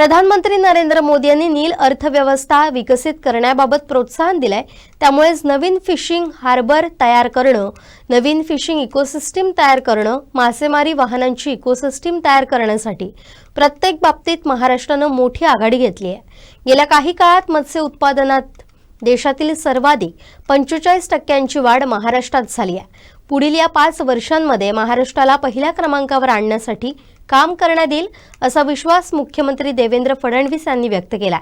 प्रधानमंत्री नरेंद्र मोदी यांनी नील अर्थव्यवस्था विकसित करण्याबाबत प्रोत्साहन दिलंय. त्यामुळेच नवीन फिशिंग हार्बर तयार करणं नवीन फिशिंग इकोसिस्टीम तयार करणं मासेमारी वाहनांची इकोसिस्टीम तयार करण्यासाठी प्रत्येक बाबतीत महाराष्ट्रानं मोठी आघाडी घेतली आहे गेल्या काही काळात मत्स्य उत्पादनात देशातील सर्वाधिक पंचेचाळीस टक्क्यांची वाढ महाराष्ट्रात झाली आहे. पुढील या पाच वर्षांमध्ये महाराष्ट्राला पहिल्या क्रमांकावर आणण्यासाठी काम करण्यात येईल असा विश्वास मुख्यमंत्री देवेंद्र फडणवीस यांनी व्यक्त केला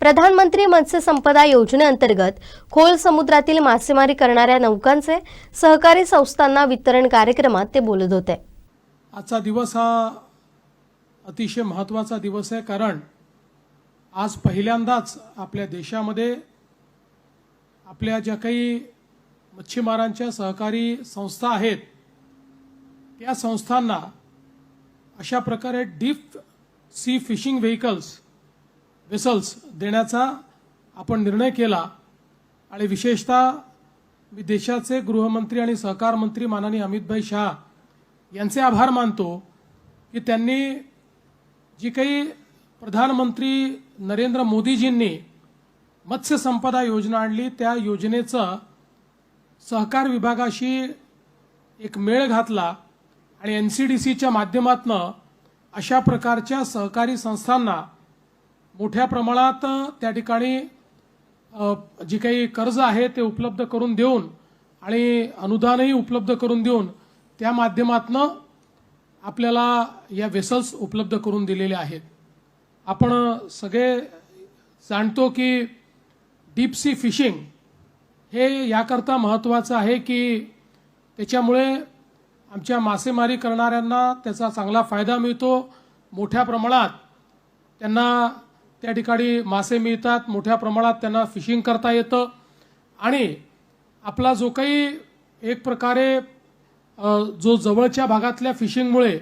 प्रधानमंत्री मत्स्य संपदा योजनेअंतर्गत खोल समुद्रातील मासेमारी करणाऱ्या नौकांचे सहकारी संस्थांना वितरण कार्यक्रमात ते बोलत होते. आजचा दिवस हा अतिशय महत्त्वाचा दिवस आहे कारण आज पहिल्यांदाच आपल्या देशामध्ये आपल्या ज्या काही मच्छीमारांच्या सहकारी संस्था आहेत त्या संस्थांना अशा प्रकारे deep sea fishing vehicles vessels देण्याचा आपण निर्णय केला आणि विशेषतः मी देशाचे गृहमंत्री आणि सहकार मंत्री माननीय अमितभाई शहा यांचे आभार मानतो की त्यांनी जी काही प्रधानमंत्री नरेंद्र मोदीजींनी मत्स्य संपदा योजना आणली. त्या योजनेचं सहकार विभागाशी एक मेळ घातला आणि एन सी डी सीच्या माध्यमातनं अशा प्रकारच्या सहकारी संस्थांना मोठ्या प्रमाणात त्या ठिकाणी जी काही कर्ज आहे ते उपलब्ध करून देऊन आणि अनुदानही उपलब्ध करून देऊन त्या माध्यमातनं आपल्याला या वेसल्स उपलब्ध करून दिलेले आहेत. आपण सगळे जाणतो की डीप सी फिशिंग हे याकरता महत्त्वाचं आहे की त्याच्यामुळे आमच्या मासेमारी करणाऱ्यांना त्याचा चांगला फायदा मिळतो. मोठ्या प्रमाणात त्यांना त्या ठिकाणी मासे मिळतात. मोठ्या प्रमाणात त्यांना फिशिंग करता येतं. आणि आपला जो काही एक प्रकारे जो जवळच्या भागातल्या फिशिंगमुळे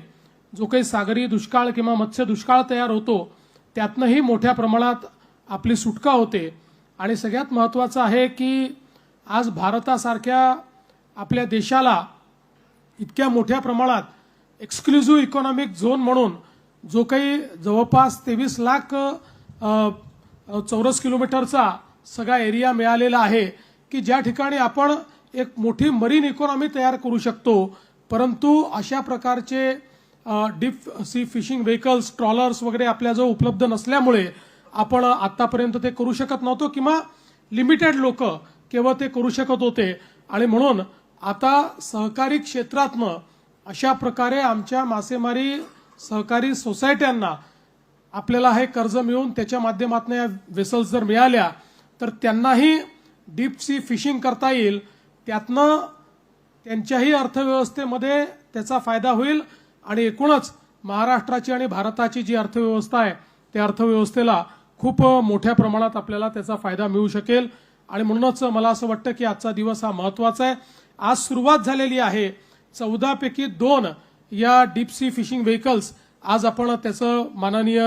जो काही सागरी दुष्काळ किंवा मत्स्य दुष्काळ तयार होतो त्यातनंही मोठ्या प्रमाणात आपली सुटका होते. आणि सगळ्यात महत्त्वाचं आहे की आज भारतासारख्या आपल्या देशाला इतक्या मोठ्या प्रमाणात एक्सक्लुझिव्ह इकॉनॉमिक झोन म्हणून जो काही जवळपास तेवीस लाख चौरस किलोमीटरचा सगळा एरिया मिळालेला आहे की ज्या ठिकाणी आपण एक मोठी मरीन इकॉनॉमी तयार करू शकतो. परंतु अशा प्रकारचे deep sea fishing vehicles trawlers वगैरे आपल्याजवळ उपलब्ध नसल्यामुळे आपण आतापर्यंत ते करू शकत नव्हतो किंवा लिमिटेड लोक केवळ ते करू शकत होते. आणि म्हणून आता सहकारी क्षेत्रातनं अशा प्रकारे आमच्या मासेमारी सहकारी सोसायट्यांना आपल्याला हे कर्ज मिळून त्याच्या माध्यमातून या वेसल्स जर मिळाल्या तर त्यांनाही डीप सी फिशिंग करता येईल. त्यातनं त्यांच्याही अर्थव्यवस्थेमध्ये त्याचा फायदा होईल. आणि एकूणच महाराष्ट्राची आणि भारताची जी अर्थव्यवस्था आहे त्या अर्थव्यवस्थेला खूप मोठ्या प्रमाणात आपल्याला त्याचा फायदा मिळू शकेल. आणि म्हणूनच मला असं वाटतं की आजचा दिवस हा महत्त्वाचा आहे. आज सुरुवात झालेली आहे. चौदापैकी दोन या डीप सी फिशिंग व्हेकल्स आज आपण त्याचं माननीय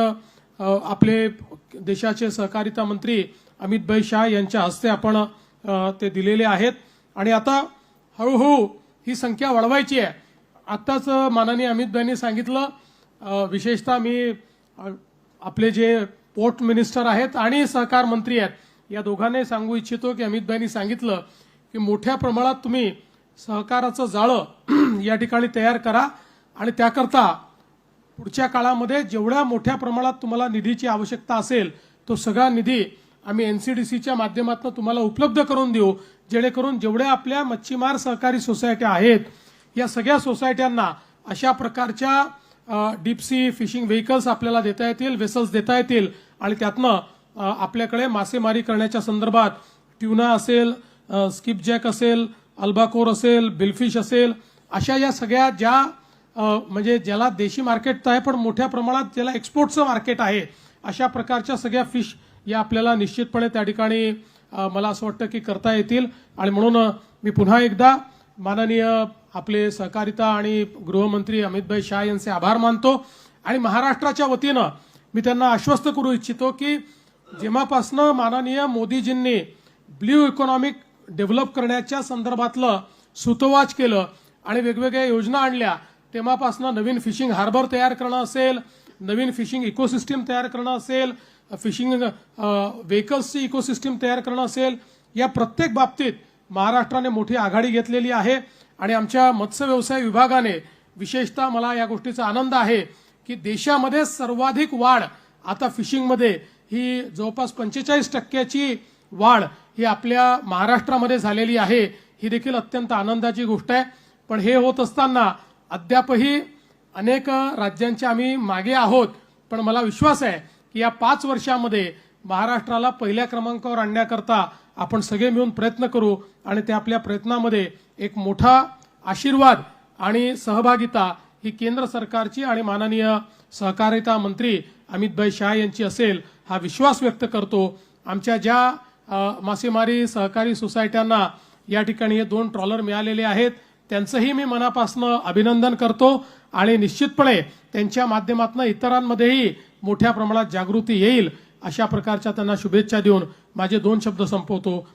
आपले देशाचे सहकारिता मंत्री अमितभाई शाह यांच्या हस्ते आपण ते दिलेले आहेत. आणि आता हळूहळू ही संख्या वाढवायची आहे. आत्ताच माननीय अमितभाईंनी सांगितलं विशेषतः मी आपले जे पोर्ट मिनिस्टर आहेत आणि सहकार मंत्री आहेत. या दोघांनाही सांगू इच्छितो की अमितभाईंनी सांगितलं की मोठ्या प्रमाणात तुम्ही सहकाराचं जाळं या ठिकाणी तयार करा आणि त्याकरता पुढच्या काळामध्ये जेवढ्या मोठ्या प्रमाणात तुम्हाला निधीची आवश्यकता असेल तो सगळा निधी आम्ही एन सी डी सीच्या माध्यमातून तुम्हाला उपलब्ध करून देऊ जेणेकरून जेवढ्या आपल्या मच्छीमार सहकारी सोसायट्या आहेत या सगळ्या सोसायट्यांना अशा प्रकारच्या डीप सी फिशिंग व्हेकल्स आपल्याला देता येतील वेसल्स देता येतील आणि त्यातनं आपल्याकडे मासेमारी करण्याच्या संदर्भात ट्युना असेल स्किप जॅक असेल अल्बाकोर असेल बिलफिश असेल अशा या सगळ्या ज्या म्हणजे ज्याला देशी मार्केट तर आहे पण मोठ्या प्रमाणात ज्याला एक्सपोर्टचं मार्केट आहे अशा प्रकारच्या सगळ्या फिश या आपल्याला निश्चितपणे त्या ठिकाणी मला असं वाटतं की करता येतील. आणि म्हणून मी पुन्हा एकदा माननीय आपले सहकारिता आणि गृहमंत्री अमितभाई शाह यांचे आभार मानतो. आणि महाराष्ट्राच्या वतीनं मी त्यांना आश्वस्त करू इच्छितो की जेव्हापासनं माननीय मोदीजींनी ब्ल्यू इकॉनॉमिक डेव्हलप करण्याच्या संदर्भातलं सुतोवाच केलं आणि वेगवेगळ्या योजना आणल्या तेव्हापासनं नवीन फिशिंग हार्बर तयार करणं असेल नवीन फिशिंग इकोसिस्टीम तयार करणं असेल फिशिंग व्हेकल्सची इकोसिस्टीम तयार करणं असेल या प्रत्येक बाबतीत महाराष्ट्राने मोठी आघाडी घेतलेली आहे आणि आमच्या मत्स्य व्यवसाय विभागाने विशेषतः मला या गोष्टीचा आनंद आहे. की देशामध्ये सर्वाधिक वाढ आता फिशिंगमध्ये ही जवळपास पंचेचाळीस टक्क्याची वाढ ही आपल्या महाराष्ट्रामध्ये झालेली आहे ही देखील अत्यंत आनंदाची गोष्ट आहे. पण हे होत असताना अद्यापही अनेक राज्यांच्या आम्ही मागे आहोत पण मला विश्वास आहे की या पाच वर्षामध्ये महाराष्ट्राला पहिल्या क्रमांकावर आणण्याकरता आपण सगळे मिळून प्रयत्न करू आणि ते आपल्या प्रयत्नामध्ये एक मोठा आशीर्वाद आणि सहभागिता ही केंद्र सरकारची आणि माननीय सहकारिता मंत्री अमितभाई शाह यांची असेल हा विश्वास व्यक्त करतो. आमच्या ज्या मासेमारी सहकारी सोसायट्यांना या ठिकाणी हे दोन ट्रॉलर मिळालेले आहेत त्यांचंही मी मनापासून अभिनंदन करतो आणि निश्चितपणे त्यांच्या माध्यमातून इतरांमध्येही मोठ्या प्रमाणात जागृती येईल अशा प्रकारच्या त्यांना शुभेच्छा देऊन माझे दोन शब्द संपवतो.